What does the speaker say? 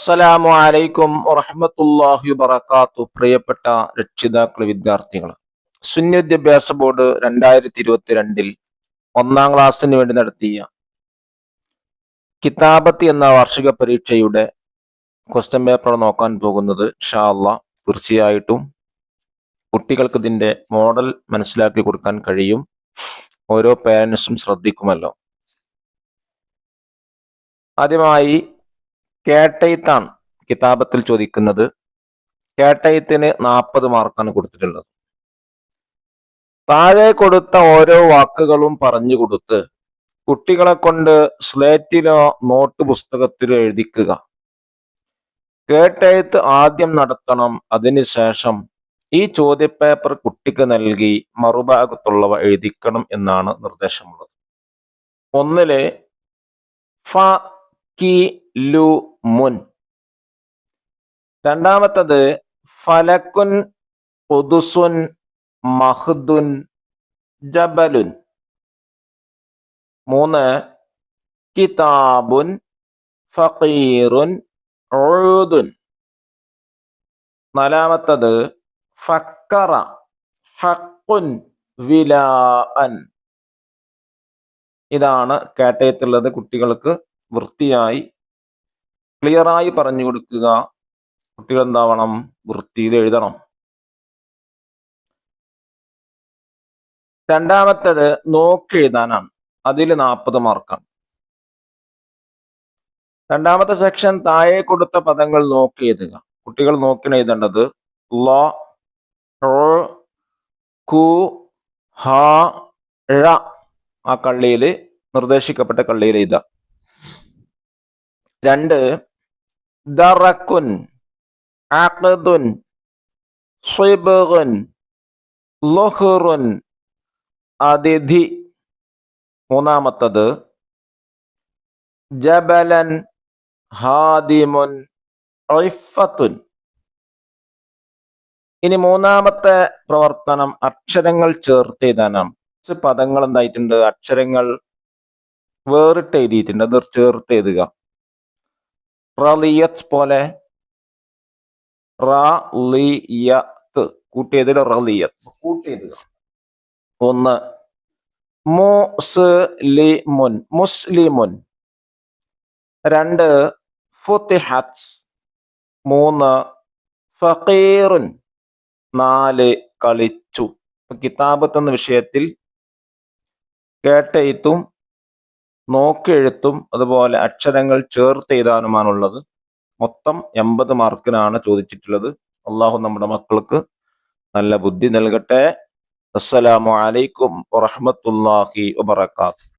അസ്സലാമു അലൈക്കും വറഹ്മത്തുള്ളാഹി വബറകാത്തു പ്രിയപ്പെട്ട രക്ഷിതാക്കൾ വിദ്യാർത്ഥികൾ സുന്നി വിദ്യാഭ്യാസ ബോർഡ് രണ്ടായിരത്തി ഇരുപത്തിരണ്ടിൽ ഒന്നാം ക്ലാസ്സിന് വേണ്ടി നടത്തിയ കിതാബത്ത് എന്ന വാർഷിക പരീക്ഷയുടെ ക്വസ്റ്റ്യൻ പേപ്പർ നോക്കാൻ പോകുന്നത് അള്ളാ തീർച്ചയായിട്ടും കുട്ടികൾക്ക് ഇതിന്റെ മോഡൽ മനസ്സിലാക്കി കൊടുക്കാൻ കഴിയും. ഓരോ പേരൻസും ശ്രദ്ധിക്കുമല്ലോ. ആദ്യമായി കേട്ടയിത്താണ് കിതാബത്തിൽ ചോദിക്കുന്നത്. കേട്ടയത്തിന് നാൽപ്പത് മാർക്കാണ് കൊടുത്തിട്ടുള്ളത്. താഴെ കൊടുത്ത ഓരോ വാക്കുകളും പറഞ്ഞു കൊടുത്ത് കുട്ടികളെ കൊണ്ട് സ്ലേറ്റിലോ നോട്ട് പുസ്തകത്തിലോ എഴുതിക്കുക. കേട്ടെഴുത്ത് ആദ്യം നടത്തണം. അതിനുശേഷം ഈ ചോദ്യപേപ്പർ കുട്ടിക്ക് നൽകി മറുഭാഗത്തുള്ളവ എഴുതിക്കണം എന്നാണ് നിർദ്ദേശമുള്ളത്. ഒന്നിലെ ഫ മുൻ രണ്ടാമത്തത് ഫലക്കുൻ പുതുസുൻ മഹ്ദുൻ ജബലുൻ. മൂന്ന് കിതാബുൻ ഫീറുൻ ഉഴുദുൻ നാലാമത്തത് ഫക്കറ ഹക്കുൻ വിലാഅൻ. ഇതാണ് കേട്ടയത്തുള്ളത് കുട്ടികൾക്ക് വൃത്തിയായി ക്ലിയറായി പറഞ്ഞു കൊടുക്കുക. കുട്ടികൾ എന്താവണം വൃത്തിയിൽ എഴുതണം. രണ്ടാമത്തേത് നോക്കി എഴുതാനാണ്. അതിൽ നാൽപ്പത് മാർക്കാണ് രണ്ടാമത്തെ സെക്ഷൻ താഴെ കൊടുത്ത പദങ്ങൾ നോക്കി എഴുതുക. കുട്ടികൾ നോക്കി എഴുതേണ്ടത് ല കു ഹ ആ കള്ളിയിൽ നിർദ്ദേശിക്കപ്പെട്ട കള്ളിയിൽ എഴുതുക. രണ്ട് ദറക്കുൻ അഖദുൻ സ്വിബുൻ ലുഹുറുൻ അതിഥി മൂന്നാമത്തത് ജബലൻ ഹാദിമുൻ ഐഫത്തുൻ ഇനി മൂന്നാമത്തെ പ്രവർത്തനം അക്ഷരങ്ങൾ ചേർത്ത് എഴുതാനാണ് പദങ്ങൾ എന്തായിട്ടുണ്ട്? അക്ഷരങ്ങൾ വേറിട്ട് എഴുതിയിട്ടുണ്ട് അത് ചേർത്ത് എഴുതുക. റലിയത്ത് പോലെ. റലിയത്ത് കൂട്ടിയതിൽ റലിയത്ത് കൂട്ടിയത് ഒന്ന്. മുസ്ലിമുൻ. മുസ്ലിമുൻ. രണ്ട്. ഫുത്തിഹത്ത്. മൂന്ന്. ഫക്കീറുൻ നാല്. കളിച്ചു. കിതാബത്ത് എന്ന വിഷയത്തിൽ കേട്ടെഴുത്തും നോക്കെഴുത്തും അതുപോലെ അക്ഷരങ്ങൾ ചേർത്ത് എഴുതാനുമാണുള്ളത്. മൊത്തം എൺപത് മാർക്കിനാണ് ചോദിച്ചിട്ടുള്ളത്. അള്ളാഹു നമ്മുടെ മക്കൾക്ക് നല്ല ബുദ്ധി നൽകട്ടെ. അസ്സലാമു അലൈക്കും വറഹമത്തല്ലാഹി വബർക്കാത്തു